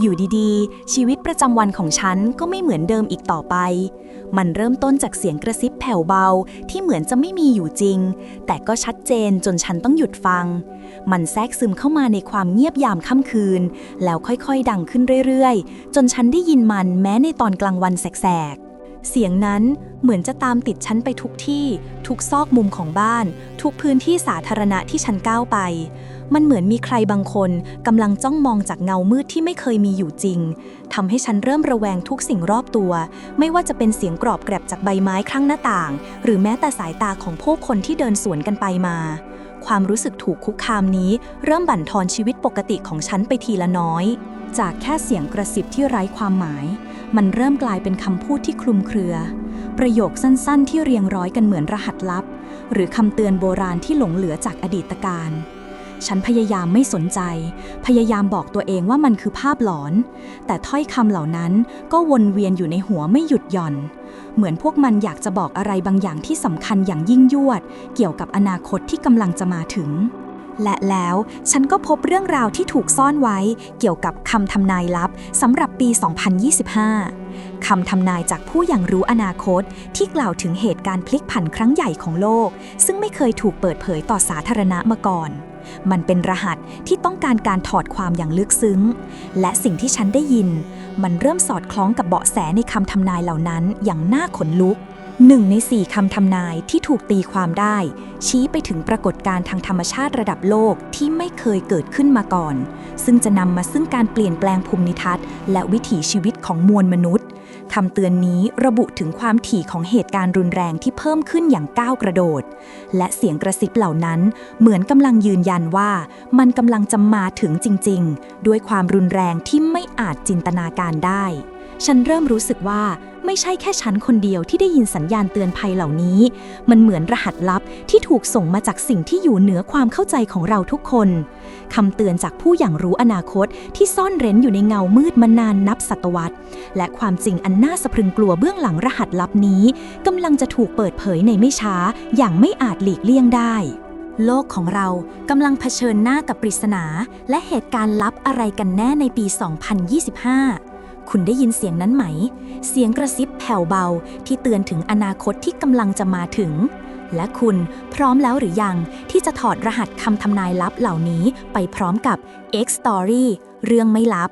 อยู่ดีๆ ชีวิตประจำวันของฉันก็ไม่เหมือนเดิมอีกต่อไป มันเริ่มต้นจากเสียงกระซิบแผ่วเบาที่เหมือนจะไม่มีอยู่จริง แต่ก็ชัดเจนจนฉันต้องหยุดฟัง มันแทรกซึมเข้ามาในความเงียบยามค่ำคืน แล้วค่อยๆ ดังขึ้นเรื่อยๆ จนฉันได้ยินมันแม้ในตอนกลางวันแสกๆ เสียงนั้นเหมือนจะตามติดฉันไปทุกที่ ทุกซอกมุมของบ้าน ทุกพื้นที่สาธารณะที่ฉันก้าวไป มันเหมือนมีใครบางคนกำลังจ้องมองจากเงามืดที่ไม่เคยมีอยู่จริงทำให้ฉันเริ่มระแวงทุกสิ่งรอบตัว ไม่ว่าจะเป็นเสียงกรอบแกรบจากใบไม้ข้างหน้าต่าง หรือแม้แต่สายตาของผู้คนที่เดินสวนกันไปมา ความรู้สึกถูกคุกคามนี้ เริ่มบั่นทอนชีวิตปกติของฉันไปทีละน้อย จากแค่เสียงกระซิบที่ไร้ความหมาย มันเริ่มกลายเป็นคำพูดที่คลุมเครือ ประโยคสั้นๆ ที่เรียงร้อยกันเหมือนรหัสลับ หรือคำเตือนโบราณที่หลงเหลือจากอดีตการ ฉันพยายามไม่สนใจ พยายามบอกตัวเองว่ามันคือภาพหลอน แต่ถ้อยคำเหล่านั้นก็วนเวียนอยู่ในหัวไม่หยุดหย่อน เหมือนพวกมันอยากจะบอกอะไรบางอย่างที่สำคัญอย่างยิ่งยวด เกี่ยวกับอนาคตที่กำลังจะมาถึง และแล้วฉันก็พบเรื่องราวที่ถูกซ่อนไว้เกี่ยวกับคำทำนายลับสำหรับปี 2025 คำทำนายจากผู้อย่างรู้อนาคตที่กล่าวถึงเหตุการณ์พลิกผันครั้งใหญ่ของโลก ซึ่งไม่เคยถูกเปิดเผยต่อสาธารณะมาก่อนมันเป็นรหัสที่ต้องการการถอดความอย่างลึกซึ้ง และสิ่งที่ฉันได้ยิน มันเริ่มสอดคล้องกับเบาะแสในคำทำนายเหล่านั้นอย่างน่าขนลุก หนึ่งในสี่คำทำนายที่ถูกตีความได้ ชี้ไปถึงปรากฏการณ์ทางธรรมชาติระดับโลกที่ไม่เคยเกิดขึ้นมาก่อน ซึ่งจะนำมาซึ่งการเปลี่ยนแปลงภูมิทัศน์ และวิถีชีวิตของมวลมนุษย์คำเตือนนี้ระบุถึงความถี่ของเหตุการณ์รุนแรงที่เพิ่มขึ้นอย่างก้าวกระโดด และเสียงกระซิบเหล่านั้น เหมือนกำลังยืนยันว่ามันกำลังจะมาถึงจริง ๆ ด้วยความรุนแรงที่ไม่อาจจินตนาการได้ ฉันเริ่มรู้สึกว่าไม่ใช่แค่ฉันคนเดียวที่ได้ยินสัญญาณเตือนภัยเหล่านี้ มันเหมือนรหัสลับที่ถูกส่งมาจากสิ่งที่อยู่เหนือความเข้าใจของเราทุกคน คำเตือนจากผู้อย่างรู้อนาคตที่ซ่อนเร้นอยู่ในเงามืดมานานนับศตวรรษ และความจริงอันน่าสะพรึงกลัวเบื้องหลังรหัสลับนี้กำลังจะถูกเปิดเผยในไม่ช้า อย่างไม่อาจหลีกเลี่ยงได้ โลกของเรากำลังเผชิญหน้ากับปริศนา และเหตุการณ์ลับอะไรกันแน่ในปี 2025 คุณได้ยินเสียงนั้นไหม เสียงกระซิบแผ่วเบาที่เตือนถึงอนาคตที่กำลังจะมาถึง และคุณพร้อมแล้วหรือยัง ที่จะถอดรหัสคำทำนายลับเหล่านี้ไปพร้อมกับ X Story เรื่องไม่ลับ